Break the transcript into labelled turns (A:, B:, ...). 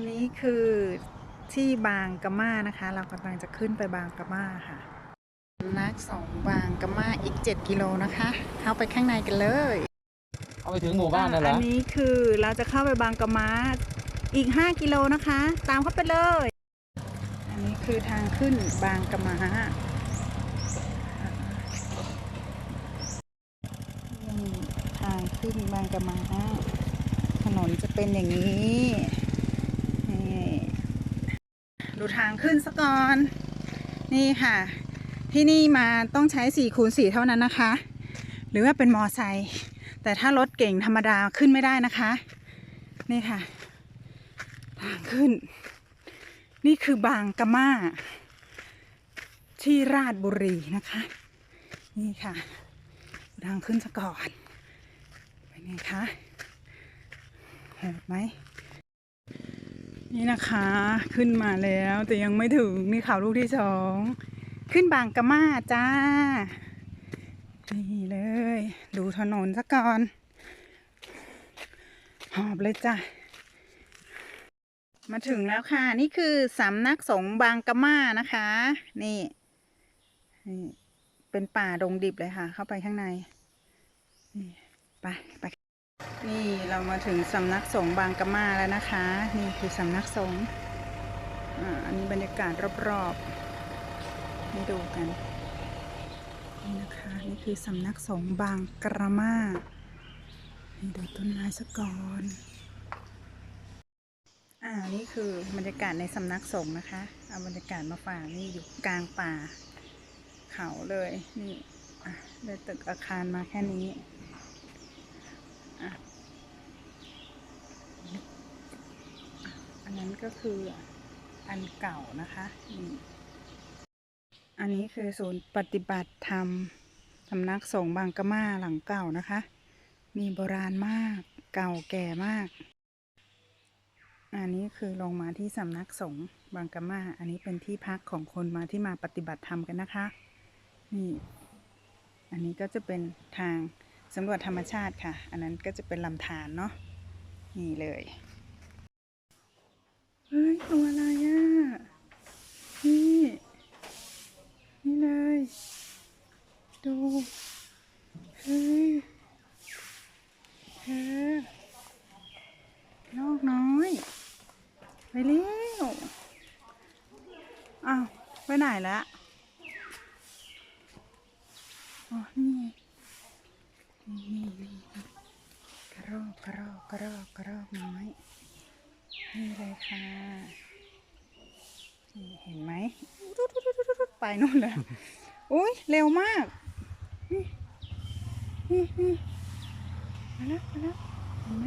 A: นนี้คือที่บางกะมานะคะ เรากำลังจะขึ้นไปบางกะมาค่ะนักสองบางกะมาอีก 7 กิโลนะคะ เข้าไปข้างในกันเลย
B: เอาไปถึงหมู่บ้านนั่นเหร
A: อั
B: อ
A: นนี้คือเราจะเข้าไปบางกะมาอีก 5 กิโลนะคะ ตามเข้าไปเลย อันนี้คือทางขึ้นบางกะมานี่ทางขึ้นบางกะมาถนนจะเป็นอย่างนี้นี่ ดูทางขึ้นซะก่อน นี่ค่ะ ที่นี่มาต้องใช้4คูณ4เท่านั้นนะคะ หรือว่าเป็นมอไซค์แต่ถ้ารถเก่งธรรมดาขึ้นไม่ได้นะคะ นี่ค่ะ ทางขึ้น นี่คือบางกะมาที่ราชบุรีนะคะ นี่ค่ะทางขึ้นซะก่อนเป็นคะโหดไหม นี่นะคะขึ้นมาแล้วแต่ยังไม่ถึงนี่ข่าวลูกที่สองขึ้นบางกะมาจ้า นี่เลย ดูถนนซะก่อนหอบเลยจ้ะมาถึงแล้วค่ะ นี่คือสำนักสงฆ์บางกะมานะคะ นี่นี่ เป็นป่าดงดิบเลยค่ะ เข้าไปข้างในนี่ไปไป เรามาถึงสำนักสงฆ์บางกะมาแล้วนะคะ นี่คือสำนักสงฆ์อันนี้บรรยากาศรอบๆให้ดูกันนี่นะคะนี่คือสำนักสงฆ์บางกระมาดูต้นไม้ซะก่อนอ่านี่คือบรรยากาศในสำนักสงฆ์นะคะเอาบรรยากาศมาฝากนี่อยู่กลางป่าเขาเลยนี่อะเลยตึกอาคารมาแค่นี้อะอะอันนั้น ก็คืออันเก่านะคะอันนี้คือศูนย์ปฏิบัติธรรมสำนักสงฆ์บางกะมาหลังเก่านะคะ มีโบราณมากเก่าแก่มาก อันนี้คือลงมาที่สำนักสงฆ์บางกะมา อันนี้เป็นที่พักของคนมาที่มาปฏิบัติธรรมกันนะคะ นี่ อันนี้ก็จะเป็นทางสำรวจธรรมชาติค่ะ อันนั้นก็จะเป็นลำธารเนาะนี่เลย เฮ้ยตัวอะไรอะ นี่ นี่เลย ดู เฮ้ยเธอโลกน้อย ไปเร็วอ้าว ไปไหนแล้วอ๋อนี่ไงนี่นี่นี่นี่กระรอกกระรอกกระรอกกระรอกน้อย นี่เลยค่ะเห็นไหมไปนู่นเลยอุ้ยเร็วมากนี่นี่นี่มาแล้วมาแล้วเห็นไหม